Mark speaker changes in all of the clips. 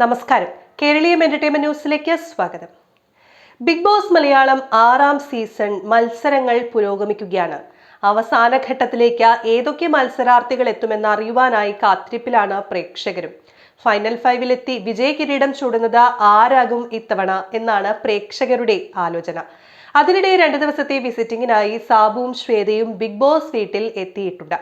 Speaker 1: നമസ്കാരം. കേരളീയം എന്റർടൈൻമെന്റ് ന്യൂസിലേക്ക് സ്വാഗതം. ബിഗ് ബോസ് മലയാളം ആറാം സീസൺ മത്സരങ്ങൾ പുരോഗമിക്കുകയാണ്. അവസാന ഘട്ടത്തിലേക്ക് ഏതൊക്കെ മത്സരാർത്ഥികൾ എത്തുമെന്ന് അറിയുവാനായി കാത്തിരിപ്പിലാണ് പ്രേക്ഷകരും. ഫൈനൽ ഫൈവിലെത്തി വിജയ കിരീടം ചൂടുന്നത് ആരാകും ഇത്തവണ എന്നാണ് പ്രേക്ഷകരുടെ ആലോചന. അതിനിടെ രണ്ട് ദിവസത്തെ വിസിറ്റിംഗിനായി സാബുവും ശ്വേതയും ബിഗ് ബോസ് വീട്ടിൽ എത്തിയിട്ടുണ്ട്.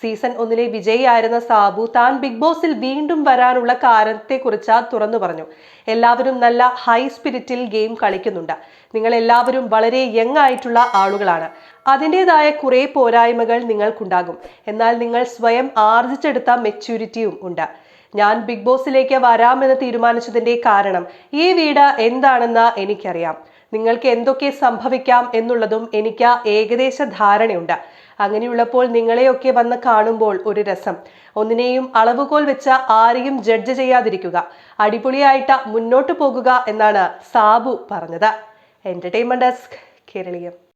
Speaker 1: സീസൺ ഒന്നിലെ വിജയിയായിരുന്ന സാബു താൻ ബിഗ് ബോസിൽ വീണ്ടും വരാനുള്ള കാരണത്തെക്കുറിച്ച് തുറന്നു പറഞ്ഞു. എല്ലാവരും നല്ല ഹൈ സ്പിരിറ്റിൽ ഗെയിം കളിക്കുന്നുണ്ട്. നിങ്ങൾ എല്ലാവരും വളരെ യങ് ആയിട്ടുള്ള ആളുകളാണ്. അതിന്റെതായ കുറേ പോരായ്മകൾ നിങ്ങൾക്കുണ്ടാകും. എന്നാൽ നിങ്ങൾ സ്വയം ആർജിച്ചെടുത്ത മെച്യൂരിറ്റിയും ഉണ്ട്. ഞാൻ ബിഗ് ബോസിലേക്ക് വരാമെന്ന് തീരുമാനിച്ചതിന്റെ കാരണം ഈ വീട് എന്താണെന്ന് എനിക്കറിയാം. നിങ്ങൾക്ക് എന്തൊക്കെ സംഭവിക്കാം എന്നുള്ളതും എനിക്ക് ഏകദേശ ധാരണയുണ്ട്. അങ്ങനെയുള്ളപ്പോൾ നിങ്ങളെയൊക്കെ വന്ന് കാണുമ്പോൾ ഒരു രസം. ഒന്നിനെയും അളവുകോൽ വെച്ച് ആരെയും ജഡ്ജ് ചെയ്യാതിരിക്കുക. അടിപൊളിയായിട്ട് മുന്നോട്ട് പോകുക എന്നാണ് സാബു പറഞ്ഞത്. Entertainment desk Keraleeyam.